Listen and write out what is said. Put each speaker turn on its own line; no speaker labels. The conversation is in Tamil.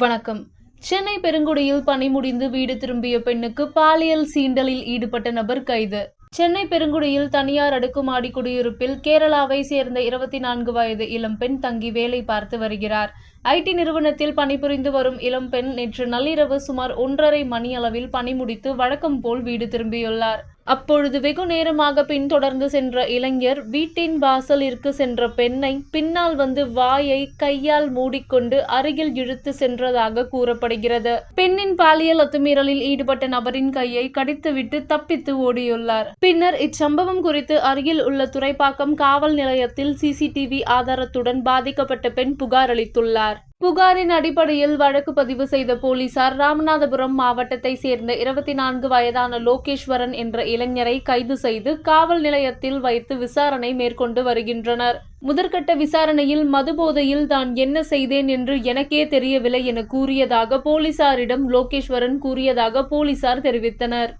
வணக்கம். சென்னை பெருங்குடியில் பணி முடிந்து வீடு திரும்பிய பெண்ணுக்கு பாலியல் சீண்டலில் ஈடுபட்ட நபர் கைது. சென்னை பெருங்குடியில் தனியார் அடுக்குமாடி குடியிருப்பில் கேரளாவை சேர்ந்த இருபத்தி நான்கு வயது இளம்பெண் தங்கி வேலை பார்த்து வருகிறார். ஐடி நிறுவனத்தில் பணிபுரிந்து வரும் இளம்பெண் நேற்று நள்ளிரவு சுமார் ஒன்றரை மணி அளவில் பணி முடித்து வழக்கம் போல் வீடு திரும்பியுள்ளார். அப்பொழுது வெகு நேரமாக பின்தொடர்ந்து சென்ற இளைஞர் வீட்டின் வாசலிற்கு சென்ற பெண்ணை பின்னால் வந்து வாயை கையால் மூடிக்கொண்டு அருகில் இழுத்து சென்றதாக கூறப்படுகிறது. பெண்ணின் பாலியல் அத்துமீறலில் ஈடுபட்ட நபரின் கையை கடித்துவிட்டு தப்பித்து ஓடியுள்ளார். பின்னர் இச்சம்பவம் குறித்து அருகில் உள்ள துறைப்பாக்கம் காவல் நிலையத்தில் சிசிடிவி ஆதாரத்துடன் பாதிக்கப்பட்ட பெண் புகார் அளித்துள்ளார். புகாரின் அடிப்படையில் வழக்கு பதிவு செய்த போலீசார் ராமநாதபுரம் மாவட்டத்தை சேர்ந்த இருபத்தி நான்கு வயதான லோகேஸ்வரன் என்ற இளைஞரை கைது செய்து காவல் நிலையத்தில் வைத்து விசாரணை மேற்கொண்டு வருகின்றனர். முதற்கட்ட விசாரணையில் மதுபோதையில் தான் என்ன செய்தேன் என்று எனக்கே தெரியவில்லை என கூறியதாக போலீசாரிடம் லோகேஸ்வரன் கூறியதாக போலீசார் தெரிவித்தனர்.